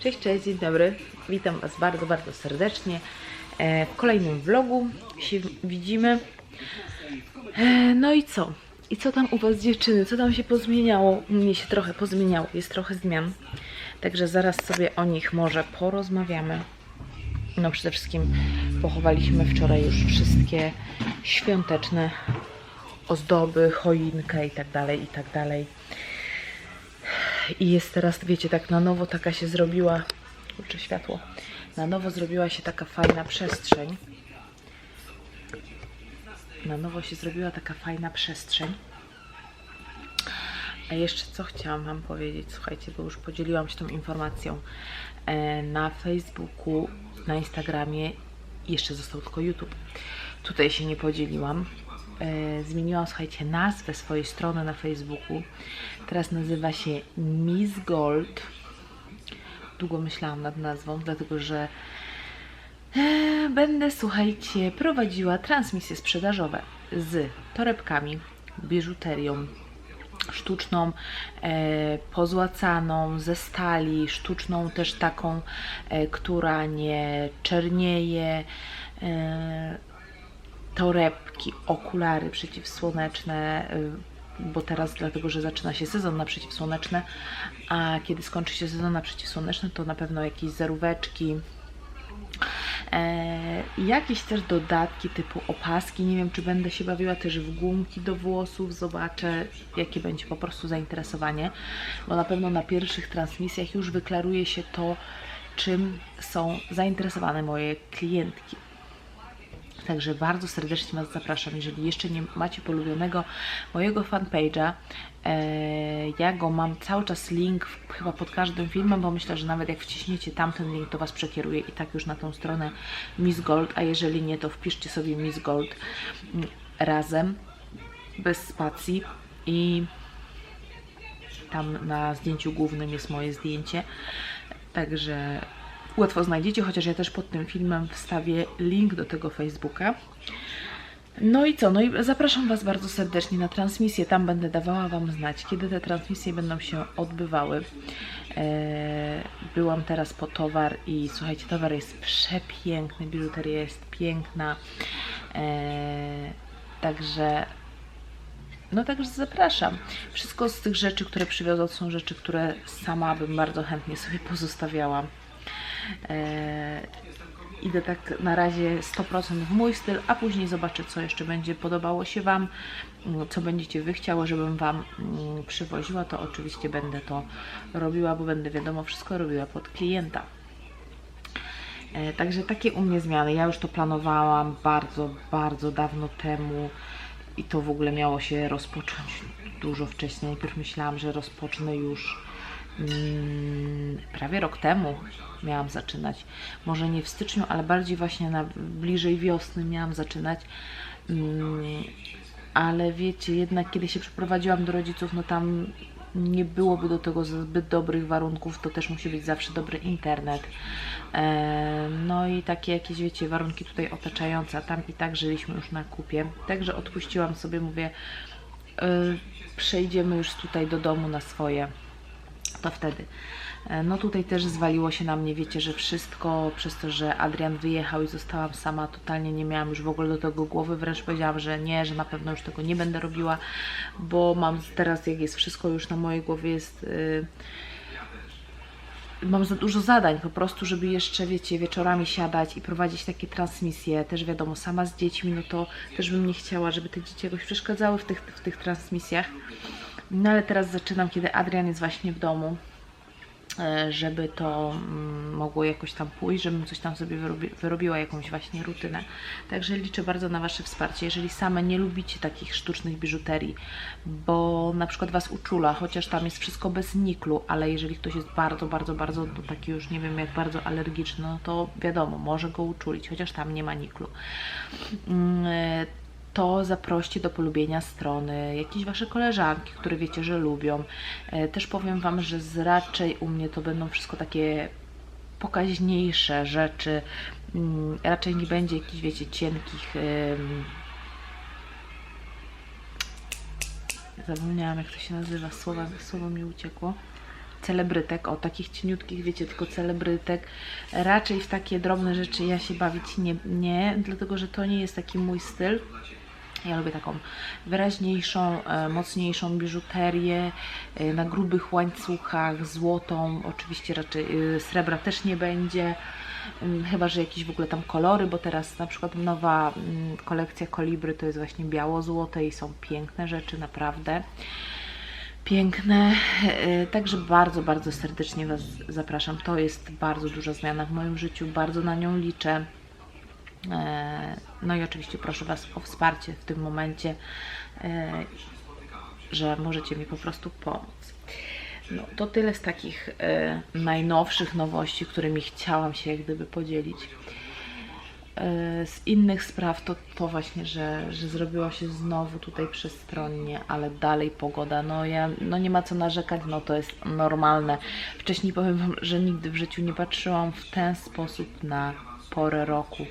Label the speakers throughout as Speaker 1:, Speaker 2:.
Speaker 1: Cześć, cześć, dzień dobry. Witam Was bardzo, bardzo serdecznie. E, W kolejnym vlogu się widzimy. E, No i co? I co tam u Was dziewczyny? Co tam się pozmieniało? U mnie się trochę pozmieniało, jest trochę zmian. Także zaraz sobie o nich może porozmawiamy. No przede wszystkim pochowaliśmy wczoraj już wszystkie świąteczne ozdoby, choinkę i tak dalej, i tak dalej. I jest teraz, wiecie, tak na nowo taka się zrobiła, kurczę światło, na nowo zrobiła się taka fajna przestrzeń. Na nowo się zrobiła taka fajna przestrzeń. A jeszcze co chciałam Wam powiedzieć, słuchajcie, bo już podzieliłam się tą informacją e, na Facebooku, na Instagramie, jeszcze został tylko YouTube. Tutaj się nie podzieliłam. E, zmieniłam, słuchajcie, nazwę swojej strony na Facebooku. Teraz nazywa się Miss Gold. Długo myślałam nad nazwą, dlatego że e, będę, słuchajcie, prowadziła transmisje sprzedażowe z torebkami, biżuterią, sztuczną, e, pozłacaną, ze stali, sztuczną też taką, e, która nie czernieje, e, torebki, okulary przeciwsłoneczne, y, bo teraz dlatego, że zaczyna się sezon na przeciwsłoneczne, a kiedy skończy się sezon na przeciwsłoneczne, to na pewno jakieś zaróweczki, E, jakieś też dodatki typu opaski. Nie wiem, czy będę się bawiła też w gumki do włosów. Zobaczę, jakie będzie po prostu zainteresowanie, bo na pewno na pierwszych transmisjach już wyklaruje się to, czym są zainteresowane moje klientki. Także bardzo serdecznie Was zapraszam. Jeżeli jeszcze nie macie polubionego mojego fanpage'a, e, ja go mam cały czas link chyba pod każdym filmem, bo myślę, że nawet jak wciśniecie tamten link, to Was przekieruje i tak już na tą stronę Miss Gold, a jeżeli nie, to wpiszcie sobie Miss Gold mm, razem, bez spacji i tam na zdjęciu głównym jest moje zdjęcie. Także łatwo znajdziecie, chociaż ja też pod tym filmem wstawię link do tego Facebooka. No i co? No i zapraszam Was bardzo serdecznie na transmisję. Tam będę dawała Wam znać, kiedy te transmisje będą się odbywały. Eee, byłam teraz po towar i słuchajcie, towar jest przepiękny, biżuteria jest piękna. Eee, także no także zapraszam. Wszystko z tych rzeczy, które przywiozą, są rzeczy, które sama bym bardzo chętnie sobie pozostawiała. Eee, idę tak na razie 100% w mój styl, a później zobaczę, co jeszcze będzie podobało się Wam, mm, co będziecie Wy chciały, żebym Wam mm, przywoziła, to oczywiście będę to robiła, bo będę wiadomo wszystko robiła pod klienta. E, Także takie u mnie zmiany. Ja już to planowałam bardzo, bardzo dawno temu i to w ogóle miało się rozpocząć dużo wcześniej. Najpierw myślałam, że rozpocznę już prawie rok temu miałam zaczynać. Może nie w styczniu, ale bardziej właśnie na bliżej wiosny miałam zaczynać. Mm, ale wiecie, jednak kiedy się przeprowadziłam do rodziców, no tam nie byłoby do tego zbyt dobrych warunków, to też musi być zawsze dobry internet. No i takie jakieś, wiecie, warunki tutaj otaczające, tam i tak żyliśmy już na kupie. Także odpuściłam sobie, mówię, e, przejdziemy już tutaj do domu na swoje to wtedy. E, No tutaj też zwaliło się na mnie, wiecie, że wszystko przez to, że Adrian wyjechał i zostałam sama, totalnie nie miałam już w ogóle do tego głowy, wręcz powiedziałam, że nie, że na pewno już tego nie będę robiła, bo mam teraz, jak jest wszystko już na mojej głowie, jest... Yy, mam za dużo zadań po prostu, żeby jeszcze, wiecie, wieczorami siadać i prowadzić takie transmisje. Też wiadomo, sama z dziećmi, no to też bym nie chciała, żeby te dzieci jakoś przeszkadzały w tych, w tych transmisjach. No ale teraz zaczynam, kiedy Adrian jest właśnie w domu, e, żeby to mm, mogło jakoś tam pójść, żebym coś tam sobie wyrobi, wyrobiła, jakąś właśnie rutynę. Także liczę bardzo na Wasze wsparcie. Jeżeli same nie lubicie takich sztucznych biżuterii, bo na przykład Was uczula, chociaż tam jest wszystko bez niklu, ale jeżeli ktoś jest bardzo, bardzo, bardzo taki już nie wiem jak bardzo alergiczny, no to wiadomo, może go uczulić, chociaż tam nie ma niklu. To zaproście do polubienia strony jakieś Wasze koleżanki, które wiecie, że lubią. E, Też powiem Wam, że z raczej u mnie to będą wszystko takie pokaźniejsze rzeczy. Mm, Raczej nie będzie jakichś, wiecie, cienkich... Zapomniałam, jak to się nazywa, słowa, słowo mi uciekło. celebrytek, o takich cieniutkich, wiecie, tylko celebrytek. Raczej w takie drobne rzeczy ja się bawić nie, nie dlatego że to nie jest taki mój styl. Ja lubię taką wyraźniejszą, e, mocniejszą biżuterię e, na grubych łańcuchach, złotą. Oczywiście raczej e, srebra też nie będzie. Mm, Chyba, że jakieś w ogóle tam kolory, bo teraz na przykład nowa mm, kolekcja kolibry to jest właśnie biało-złote i są piękne rzeczy, naprawdę piękne. Także bardzo, bardzo serdecznie Was zapraszam. To jest bardzo duża zmiana w moim życiu, bardzo na nią liczę. E, No i oczywiście proszę Was o wsparcie w tym momencie, e, że możecie mi po prostu pomóc. No, to tyle z takich e, najnowszych nowości, którymi chciałam się jak gdyby podzielić. Z innych spraw to, to właśnie, że, że zrobiło się znowu tutaj przestronnie, ale dalej pogoda. No ja no nie ma co narzekać, no to jest normalne. Wcześniej powiem Wam, że nigdy w życiu nie patrzyłam w ten sposób na porę roku,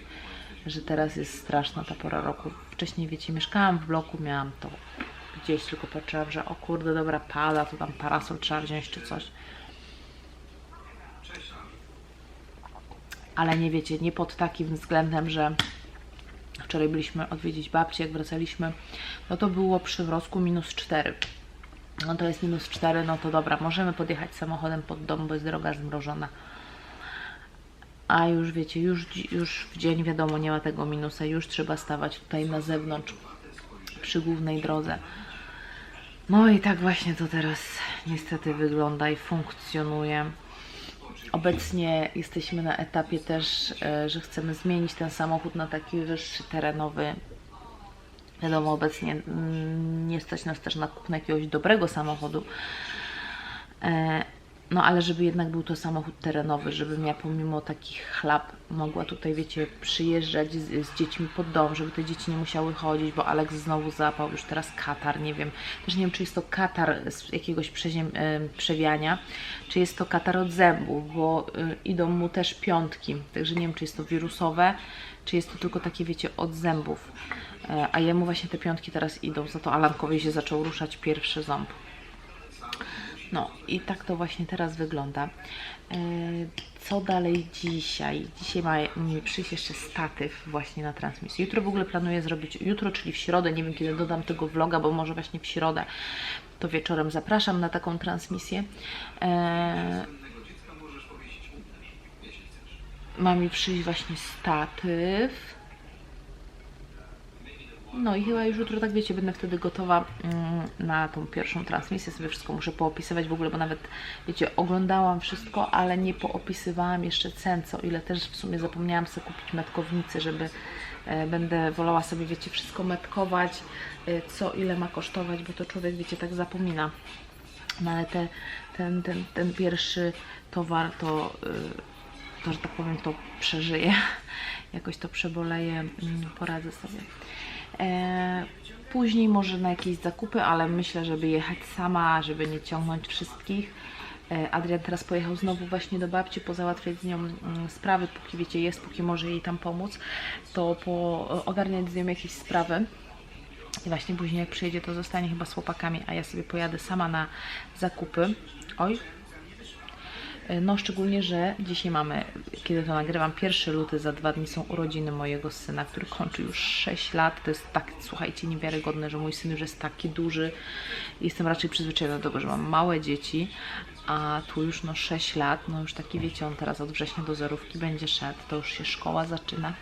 Speaker 1: że teraz jest straszna ta pora roku. Wcześniej, wiecie, mieszkałam w bloku, miałam to gdzieś, tylko patrzyłam, że o kurde, dobra, pada, to tam parasol trzeba wziąć czy coś. ale nie wiecie, nie pod takim względem, że wczoraj byliśmy odwiedzić babcię, jak wracaliśmy, no to było przy wrosku minus 4. No to jest minus 4, no to dobra, możemy podjechać samochodem pod dom, bo jest droga zmrożona. A już wiecie, już, już w dzień wiadomo, nie ma tego minusa, już trzeba stawać tutaj na zewnątrz przy głównej drodze. No i tak właśnie to teraz niestety wygląda i funkcjonuje. Obecnie jesteśmy na etapie też, e, że chcemy zmienić ten samochód na taki wyższy, terenowy. Wiadomo, obecnie mm, nie stać nas też na kupno jakiegoś dobrego samochodu. No ale żeby jednak był to samochód terenowy, żebym ja pomimo takich chlap mogła tutaj, wiecie, przyjeżdżać z, z dziećmi pod dom, żeby te dzieci nie musiały chodzić, bo Alex znowu zapał, już teraz katar, nie wiem. Też nie wiem, czy jest to katar z jakiegoś przeziem, e, przewiania, czy jest to katar od zębów, bo y, idą mu też piątki, także nie wiem, czy jest to wirusowe, czy jest to tylko takie, wiecie, od zębów. E, A jemu właśnie te piątki teraz idą, za to Alankowi się zaczął ruszać pierwszy ząb. No i tak to właśnie teraz wygląda. E, Co dalej dzisiaj? Dzisiaj ma mi przyjść jeszcze statyw właśnie na transmisję. Jutro w ogóle planuję zrobić, jutro, czyli w środę, nie wiem kiedy dodam tego vloga, bo może właśnie w środę, to wieczorem zapraszam na taką transmisję. E, Ma mi przyjść właśnie statyw. No i chyba już jutro, tak wiecie, będę wtedy gotowa mm, na tą pierwszą transmisję. Sobie wszystko muszę poopisywać w ogóle, bo nawet, wiecie, oglądałam wszystko, ale nie poopisywałam jeszcze cen, co ile też w sumie zapomniałam sobie kupić metkownicy, żeby e, będę wolała sobie, wiecie, wszystko metkować, e, co ile ma kosztować, bo to człowiek, wiecie, tak zapomina. No ale te, ten, ten, ten pierwszy towar to, y, to, że tak powiem, to przeżyję. Jakoś to przeboleję, mm, poradzę sobie. E, później może na jakieś zakupy, ale myślę, żeby jechać sama, żeby nie ciągnąć wszystkich. E, Adrian teraz pojechał znowu właśnie do babci, pozałatwiać z nią mm, sprawy, póki wiecie, jest, póki może jej tam pomóc, to po, ogarniać z nią jakieś sprawy. I właśnie później jak przyjedzie, to zostanie chyba z chłopakami, a ja sobie pojadę sama na zakupy. Oj. E, No szczególnie, że dzisiaj mamy, kiedy to nagrywam, 1 luty, za dwa dni są urodziny mojego syna, który kończy już 6 lat. To jest tak, słuchajcie, niewiarygodne, że mój syn już jest taki duży. Jestem raczej przyzwyczajona do tego, że mam małe dzieci, a tu już no 6 lat, no już taki wiecie, on teraz od września do zerówki będzie szedł, to już się szkoła zaczyna.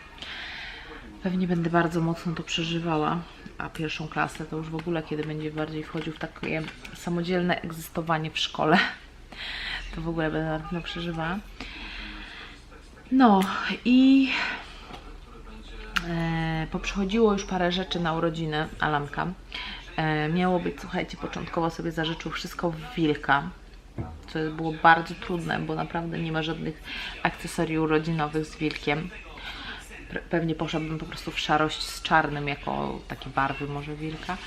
Speaker 1: Pewnie będę bardzo mocno to przeżywała, a pierwszą klasę to już w ogóle, kiedy będzie bardziej wchodził w takie samodzielne egzystowanie w szkole, to w ogóle będę na pewno przeżywała. No i e, poprzychodziło już parę rzeczy na urodziny Alanka. E, miało być, słuchajcie, początkowo sobie zażyczył wszystko w wilka, co było bardzo trudne, bo naprawdę nie ma żadnych akcesorii urodzinowych z wilkiem. Pewnie poszłabym po prostu w szarość z czarnym, jako takie barwy może wilka.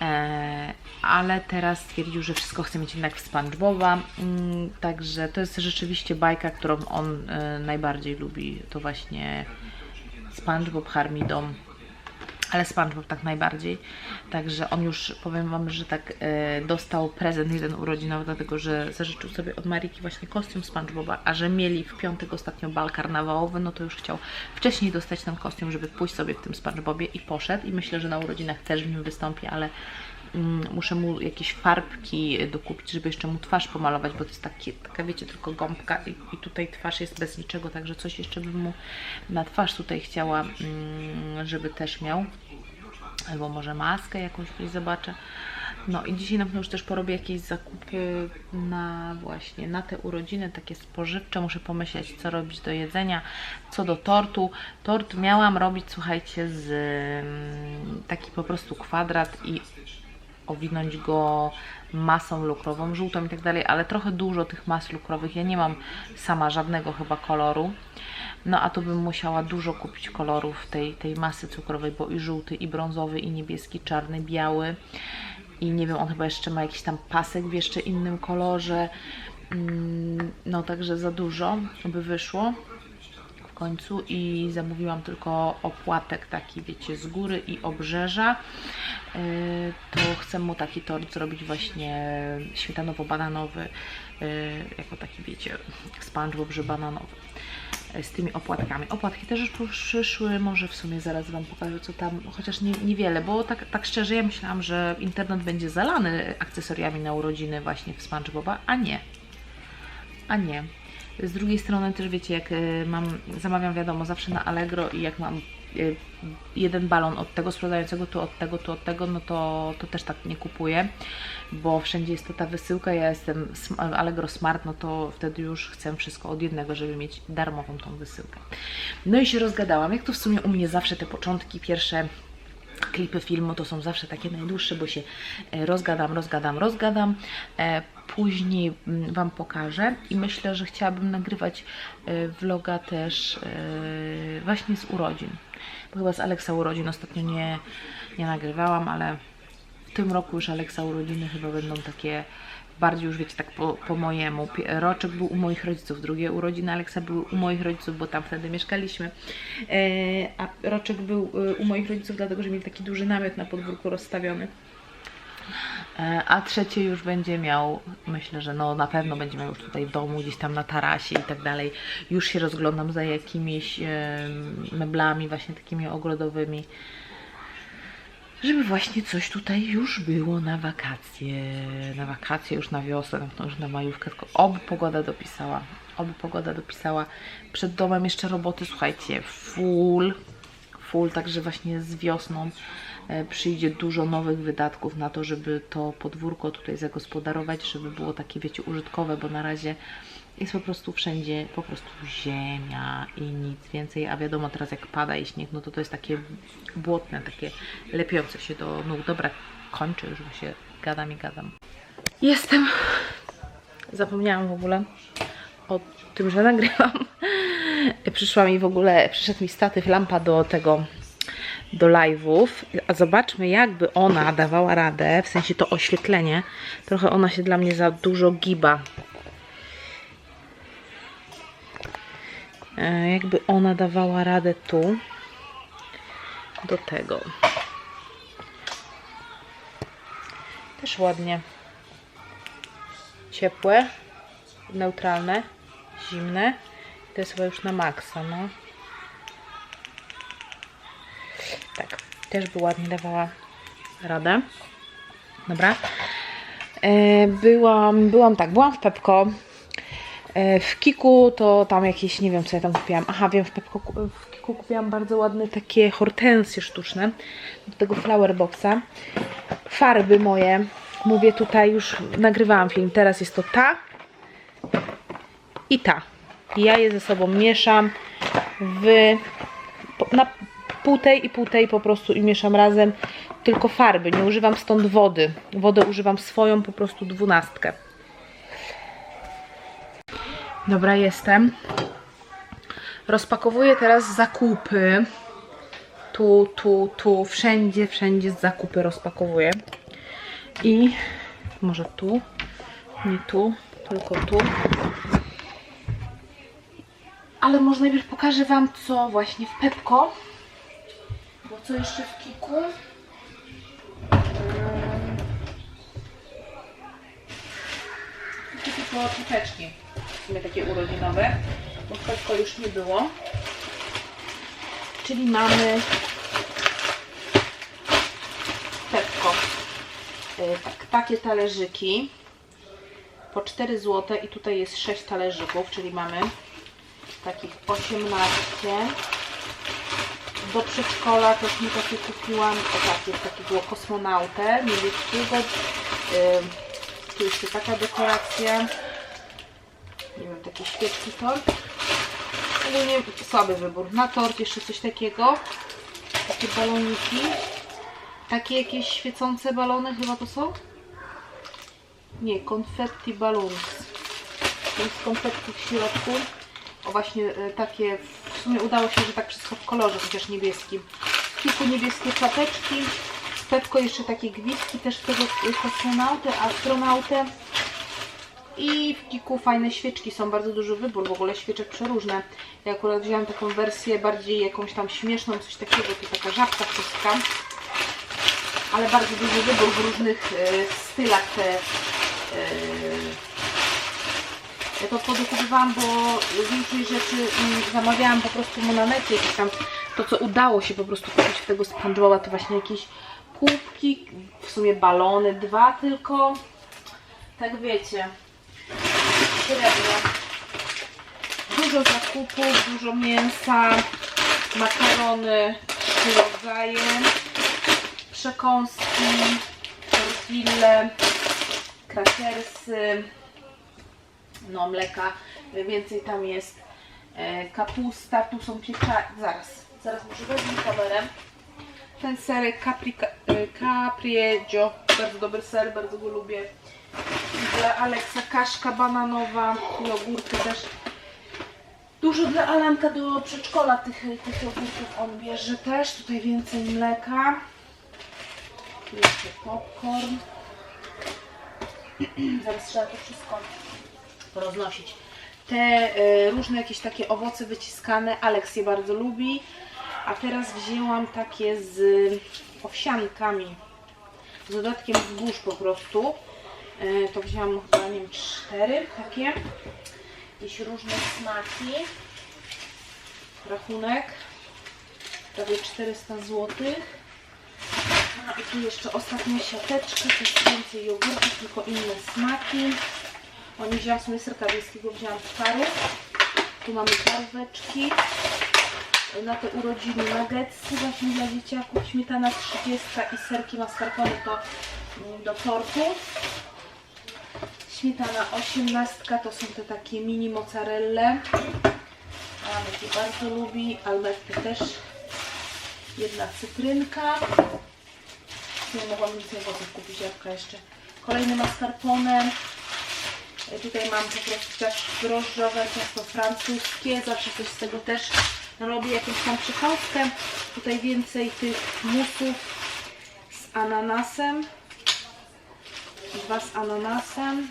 Speaker 1: E, ale teraz stwierdził, że wszystko chce mieć jednak w SpongeBoba. Mm, także to jest rzeczywiście bajka, którą on e, najbardziej lubi. To właśnie SpongeBob, Harmidom. Ale SpongeBob tak najbardziej. Także on już, powiem Wam, że tak e, dostał prezent jeden urodzinowy, dlatego że zażyczył sobie od Mariki właśnie kostium SpongeBoba, a że mieli w piątek ostatnio bal karnawałowy, no to już chciał wcześniej dostać ten kostium, żeby pójść sobie w tym SpongeBobie i poszedł. I myślę, że na urodzinach też w nim wystąpi, ale mm, muszę mu jakieś farbki dokupić, żeby jeszcze mu twarz pomalować, bo to jest taki, taka, wiecie, tylko gąbka i, i tutaj twarz jest bez niczego, także coś jeszcze bym mu na twarz tutaj chciała, mm, żeby też miał. Albo może maskę jakąś gdzieś zobaczę. No i dzisiaj na pewno już też porobię jakieś zakupy na właśnie na te urodziny, takie spożywcze. Muszę pomyśleć, co robić do jedzenia. Co do tortu. Tort miałam robić, słuchajcie, z mm, taki po prostu kwadrat i owinąć go masą lukrową, żółtą i tak dalej, ale trochę dużo tych mas lukrowych. Ja nie mam sama żadnego chyba koloru. No a tu bym musiała dużo kupić kolorów tej, tej masy cukrowej, bo i żółty, i brązowy, i niebieski, czarny, biały. I nie wiem, on chyba jeszcze ma jakiś tam pasek w jeszcze innym kolorze. Mm, No także za dużo by wyszło końcu i zamówiłam tylko opłatek taki, wiecie, z góry i obrzeża. Yy, To chcę mu taki tort zrobić właśnie śmietanowo-bananowy, yy, jako taki, wiecie, SpongeBob, że bananowy yy, z tymi opłatkami. Opłatki też już przyszły, może w sumie zaraz Wam pokażę co tam, chociaż nie, niewiele, bo tak, tak szczerze ja myślałam, że internet będzie zalany akcesoriami na urodziny właśnie w SpongeBoba, a nie. A nie. Z drugiej strony też wiecie, jak y, mam, zamawiam wiadomo, zawsze na Allegro i jak mam y, jeden balon od tego sprzedającego, tu od tego, tu od tego, no to, to też tak nie kupuję, bo wszędzie jest to ta wysyłka, ja jestem Allegro Smart, no to wtedy już chcę wszystko od jednego, żeby mieć darmową tą wysyłkę. No i się rozgadałam, jak to w sumie u mnie zawsze te początki, pierwsze klipy filmu to są zawsze takie najdłuższe, bo się e, rozgadam, rozgadam, rozgadam. E, Później mm, Wam pokażę i myślę, że chciałabym nagrywać e, vloga też właśnie z urodzin. Bo chyba z Aleksa urodzin ostatnio nie, nie nagrywałam, ale w tym roku już Aleksa urodziny chyba będą takie bardziej już wiecie, tak po, po mojemu. Roczek był u moich rodziców, drugie urodziny Aleksa były u moich rodziców, bo tam wtedy mieszkaliśmy. E, a Roczek był e, u moich rodziców, dlatego że mieli taki duży namiot na podwórku rozstawiony. E, A trzecie już będzie miał, myślę, że no na pewno będzie miał już tutaj w domu, gdzieś tam na tarasie i tak dalej. Już się rozglądam za jakimiś meblami właśnie takimi ogrodowymi, żeby właśnie coś tutaj już było na wakacje, na wakacje już na wiosnę, na pewno już na majówkę, tylko oby pogoda dopisała, oby pogoda dopisała. Przed domem jeszcze roboty, słuchajcie, full, full, także właśnie z wiosną e, przyjdzie dużo nowych wydatków na to, żeby to podwórko tutaj zagospodarować, żeby było takie, wiecie, użytkowe, bo na razie jest po prostu wszędzie po prostu ziemia i nic więcej, a wiadomo teraz jak pada i śnieg, no to to jest takie błotne, takie lepiące się do nóg. Dobra, kończę już, bo się gadam i gadam. Jestem. Zapomniałam w ogóle o tym, że nagrywam. Przyszła mi w ogóle, przyszedł mi statyw lampa do tego do live'ów, a zobaczmy jakby ona dawała radę, w sensie to oświetlenie, trochę ona się dla mnie za dużo giba. Jakby ona dawała radę tu do tego. Też ładnie. Ciepłe, neutralne, zimne. To jest chyba już na maksa, no. Tak, też by ładnie dawała radę. Dobra. E, byłam, byłam tak, byłam w Pepko. E, w Kiku to tam jakieś, nie wiem co ja tam kupiłam. Aha, wiem, w, Pepko, w Kiku kupiłam bardzo ładne takie hortensje sztuczne do tego flower boxa. Farby moje. Mówię tutaj już, nagrywałam film, teraz jest to ta i ta. Ja je ze sobą mieszam w na pół tej i pół tej po prostu i mieszam razem tylko farby, nie używam stąd wody. Wodę używam swoją, po prostu dwunastkę. Dobra, jestem. Rozpakowuję teraz zakupy. Tu, tu, tu, wszędzie, wszędzie zakupy rozpakowuję. I może tu, nie tu, tylko tu. Ale może najpierw pokażę Wam, co właśnie w Pepko. Bo Co jeszcze w kiku? Takie tylko czapeczki. Sumie takie urodzinowe. Bo Petko już nie było. Czyli mamy Petko. Y, Tak, takie talerzyki po 4 zł i tutaj jest 6 talerzyków, czyli mamy takich 18. Do przedszkola też mi takie kupiłam, o takie, takiego kosmonautę niemieckiego. Ym, Tu jeszcze taka dekoracja. Taki świecki tort. Ogólnie słaby wybór. Na tort jeszcze coś takiego. Takie baloniki. Takie jakieś świecące balony chyba to są? Nie, konfetti balloons. To jest konfetti w środku. O właśnie e, takie, w sumie udało się, że tak wszystko w kolorze, chociaż niebieskim. Kilku niebieskie czapeczki. Z Petko jeszcze takie gwizdki też tego e, kosmonautę, astronautę. I w kiku fajne świeczki są, bardzo duży wybór, w ogóle świeczek przeróżne. Ja akurat wziąłam taką wersję bardziej jakąś tam śmieszną, coś takiego, to taka żabka wszystka. Ale bardzo duży wybór w różnych e, stylach te e, ja to podokupywałam, bo więcej rzeczy mm, zamawiałam po prostu na necie, jakieś tam to co udało się po prostu kupić w tego SpongeBoba to właśnie jakieś kubki, w sumie balony, dwa tylko. Tak wiecie, Dużo zakupów, dużo mięsa, makarony, rodzaje, przekąski, tortille, krakersy, no mleka, więcej tam jest. E, kapusta, tu są piecza... zaraz, zaraz muszę wezmę kamerę. Ten serek Capri, e, Caprieggio, bardzo dobry ser, bardzo go lubię. Dla Aleksa kaszka bananowa, jogurty też. Dużo dla Alanka do przedszkola tych, tych jogurtów on bierze też. Tutaj więcej mleka. Tu jeszcze popcorn. Zaraz trzeba to wszystko roznosić. Te e, różne jakieś takie owoce wyciskane, Aleks je bardzo lubi. A teraz wzięłam takie z owsiankami, z dodatkiem zbóż po prostu. E, to wzięłam chyba, nie wiem, cztery takie. Jakieś różne smaki. Rachunek prawie 400 zł. A i tu jeszcze ostatnia siateczka, to jest więcej jogurtów, tylko inne smaki. O, nie wzięłam sobie serka wiejskiego, wzięłam paru. Tu mamy paróweczki. Na te urodziny nuggetsy właśnie dla dzieciaków. Śmietana 30 i serki mascarpone to mm, do tortu. Śmietana 18 to są te takie mini mozzarelle. Amek je bardzo lubi. Alberty też. Jedna cytrynka. Nie mogłam nic owoców kupić, jabłka jeszcze. Kolejny mascarpone. E, Tutaj mam po prostu też drożdżowe, ciasto francuskie. Zawsze coś z tego też robię, jakąś tam przekąskę. Tutaj więcej tych musów z ananasem. Dwa z ananasem.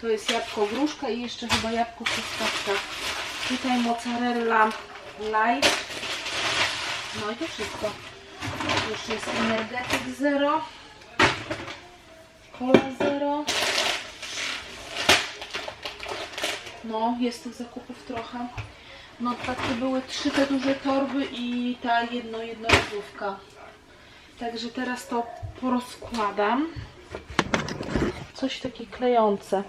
Speaker 1: To jest jabłko gruszka i jeszcze chyba jabłko truskawka. Tutaj mozzarella light. No i to wszystko. Jeszcze jest energetyk zero. Cola zero. No, jest tych zakupów trochę. No takie były trzy te duże torby i ta jedno jednorazówka. Także teraz to porozkładam. Coś takie klejące.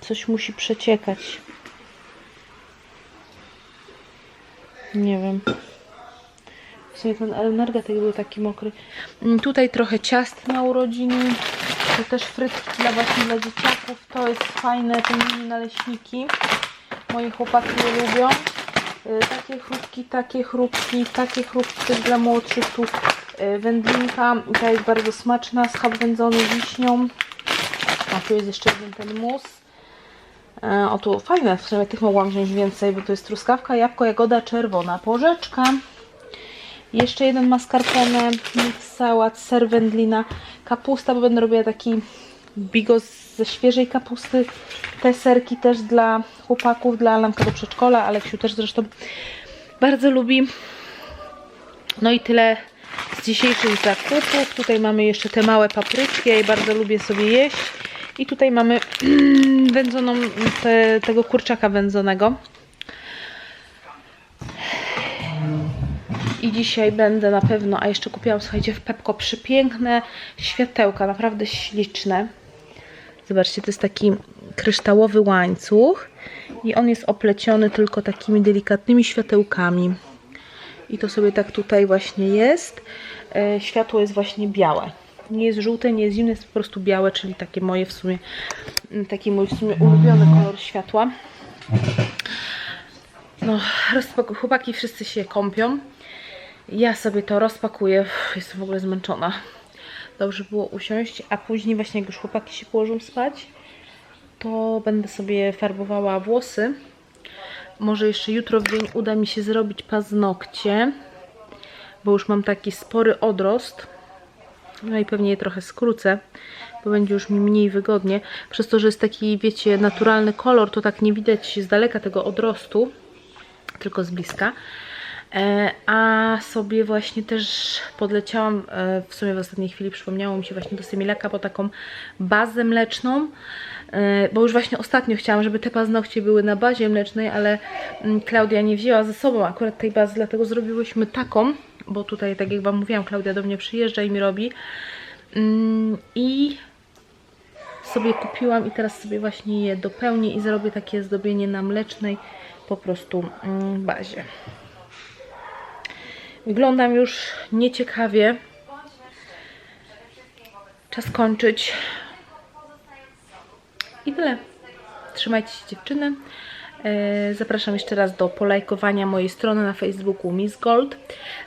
Speaker 1: Coś musi przeciekać. Nie wiem. W sumie ten energetyk był taki mokry. Mm, Tutaj trochę ciast na urodziny. To też frytki dla właśnie dla dzieciaków. To jest fajne, te mini naleśniki. Moje chłopaki je lubią. Y, Takie chrupki, takie chrupki, takie chrupki też dla młodszych. Tu y, wędlinka. Ta jest bardzo smaczna. Schab wędzony wiśnią. A tu jest jeszcze jeden ten mus. E, O tu fajne, w sumie tych mogłam wziąć więcej, bo to jest truskawka, jabłko, jagoda, czerwona, porzeczka. Jeszcze jeden mascarpone, sałat, ser wędlina, kapusta, bo będę robiła taki bigos ze świeżej kapusty. Te serki też dla chłopaków, dla Alanka do przedszkola, Aleksiu też zresztą bardzo lubi. No i tyle z dzisiejszych zakupów. Tutaj mamy jeszcze te małe papryczki, ja je bardzo lubię sobie jeść. I tutaj mamy wędzoną, te, tego kurczaka wędzonego. I dzisiaj będę na pewno, a jeszcze kupiłam, słuchajcie, w Pepko przepiękne światełka, naprawdę śliczne. Zobaczcie, to jest taki kryształowy łańcuch i on jest opleciony tylko takimi delikatnymi światełkami. I to sobie tak tutaj właśnie jest. E, światło jest właśnie białe. Nie jest żółte, nie jest zimne, jest po prostu białe, czyli takie moje w sumie, m, taki mój w sumie ulubiony kolor światła. No, chłopaki wszyscy się kąpią. Ja sobie to rozpakuję. Uff, Jestem w ogóle zmęczona. Dobrze było usiąść, a później właśnie jak już chłopaki się położą spać, to będę sobie farbowała włosy. Może jeszcze jutro w dzień uda mi się zrobić paznokcie, bo już mam taki spory odrost. No i pewnie je trochę skrócę, bo będzie już mi mniej wygodnie. Przez to, że jest taki, wiecie, naturalny kolor, to tak nie widać z daleka tego odrostu, tylko z bliska. E, A sobie właśnie też podleciałam, e, w sumie w ostatniej chwili przypomniało mi się właśnie do Semilaka po taką bazę mleczną, e, bo już właśnie ostatnio chciałam, żeby te paznokcie były na bazie mlecznej, ale mm, Klaudia nie wzięła ze sobą akurat tej bazy, dlatego zrobiłyśmy taką, bo tutaj, tak jak Wam mówiłam, Klaudia do mnie przyjeżdża i mi robi. Mm, I sobie kupiłam i teraz sobie właśnie je dopełnię i zrobię takie zdobienie na mlecznej po prostu mm, bazie. Wyglądam już nieciekawie. Czas kończyć. I tyle. Trzymajcie się dziewczyny. E, Zapraszam jeszcze raz do polajkowania mojej strony na Facebooku Miss Gold.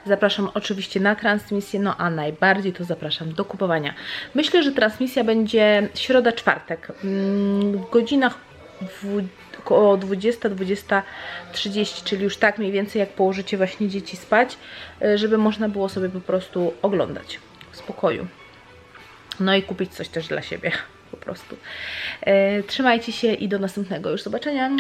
Speaker 1: Zapraszam oczywiście na transmisję, no a najbardziej to zapraszam do kupowania. Myślę, że transmisja będzie środa-czwartek mm, w godzinach około 20-20.30, czyli już tak mniej więcej jak położycie właśnie dzieci spać, e, żeby można było sobie po prostu oglądać w spokoju. No i kupić coś też dla siebie po prostu. E, Trzymajcie się i do następnego już zobaczenia.